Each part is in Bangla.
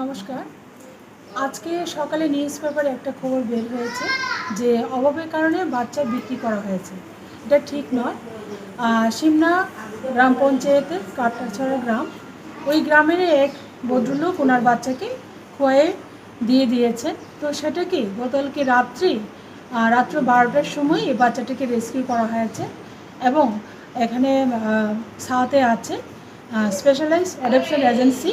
নমস্কার। আজকে সকালে নিউজ পেপারে একটা খবর বের হয়েছে যে অভাবের কারণে বাচ্চা বিক্রি করা হয়েছে। এটা ঠিক নয়। সিমনা গ্রাম পঞ্চায়েতের কাটাছড়া গ্রাম। ওই গ্রামের এক ভদ্রলোক ওনার বাচ্চাকে খোয়ে দিয়ে দিয়েছেন। তো সেটা কি গতকালকে রাত্রি রাত্র বারোটার সময় এই বাচ্চাটাকে রেস্কিউ করা হয়েছে এবং এখানে সাথে আছে স্পেশালাইজ অ্যাডপশন এজেন্সি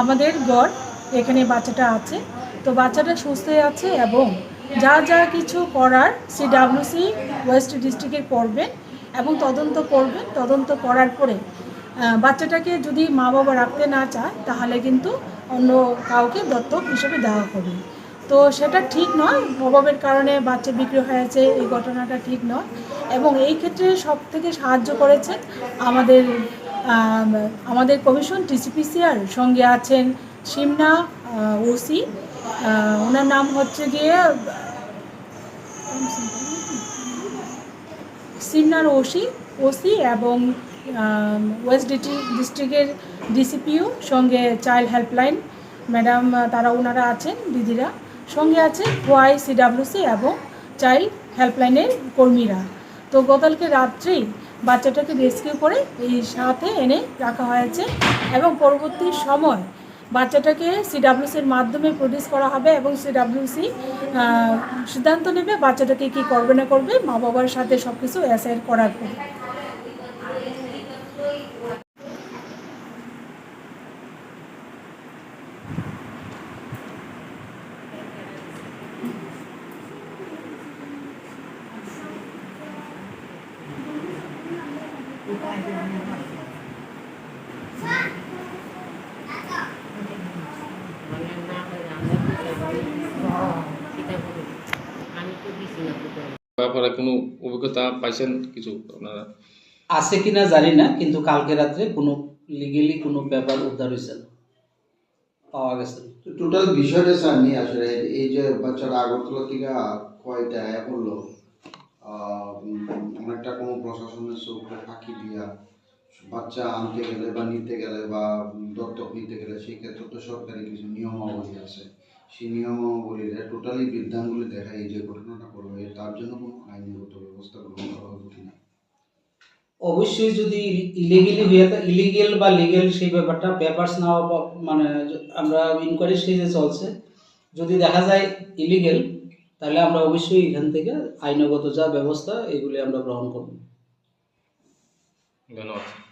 আমাদের গড় এখানে বাচ্চাটা আছে। তো বাচ্চাটা সুস্থ আছে এবং যা যা কিছু করার সিডাব্লিউসি ওয়েস্ট ডিস্ট্রিক্টের করবেন এবং তদন্ত করবেন। তদন্ত করার পরে বাচ্চাটাকে যদি মা বাবা রাখতে না চায় তাহলে কিন্তু অন্য কাউকে দত্তক হিসেবে দেওয়া হবে। তো সেটা ঠিক নয় অভাবের কারণে বাচ্চা বিক্রি হয়েছে এই ঘটনাটা ঠিক নয়। এবং এই ক্ষেত্রে সব থেকে সাহায্য করেছে আমাদের আম, আমাদের কমিশন টিসিপিসিআর সঙ্গে আছেন সিমনা ওসি। ওনার নাম হচ্ছে গিয়ে, সিমনার ওসি ওসি এবং ওয়েস্ট ডিস্ট্রিক্টের ডিসিপিও সঙ্গে চাইল্ড হেল্পলাইন। ম্যাডাম, তারা ওনারা আছেন, দিদিরা সঙ্গে আছে ওয়াই সিডাব্লিউসি এবং চাইল্ড হেল্পলাইনের কর্মীরা। তো গতকালকে রাত্রেই বাচ্চাটাকে রেস্কিউ করে এই সাথে এনে রাখা হয়েছে এবং পরবর্তী সময় বাচ্চাটাকে সিডাব্লিউসির মাধ্যমে প্রডিউস করা হবে এবং সিডাব্লিউসি সিদ্ধান্ত নেবে বাচ্চাটাকে কি করবে না করবে মা বাবার সাথে সব কিছু অ্যাসাইড করার ব্যাপারে কোনো অভিজ্ঞতা পাইছেন কিছু আপনারা? আছে কিনা জানি না কিন্তু কালকে রাত্রে কোনো লিগেলি কোনো পেপার উদ্ধার হয়েছে না। পাওয়া গেছে টোটাল বিষয়টা স্যার নিয়ে আসলে এই যে বাচ্চারা আগরতলা থেকে কয়টা পড়ল আহ, অনেকটা কোনো প্রশাসনের চোখে ফাঁকি দিয়া বাচ্চা আনতে গেলে বা নিতে গেলে বা দত্তক নিতে গেলে সেই ক্ষেত্রে তো সরকারি কিছু নিয়মাবলী আছে। সেই নিয়মাবলীরা টোটালি বিদ্যাঙ্গুলি দেখা এই যে ঘটনাটা করল এ তার জন্য কোনো আইনগত ব্যবস্থা গ্রহণ করা হবে কিনা? অবশ্যই যদি ইলিগেলি হয়ে থাকে ইলিগেল বা লিগেল সেই ব্যাপারটা পেপারস না হওয়া- মানে আমরা ইনকোয়ারি স্টেজে চলছে। যদি দেখা যায় ইলিগেল তাহলে আমরা অবশ্যই এখান থেকে আইনগত যা ব্যবস্থা এগুলি আমরা গ্রহণ করব। ধন্যবাদ।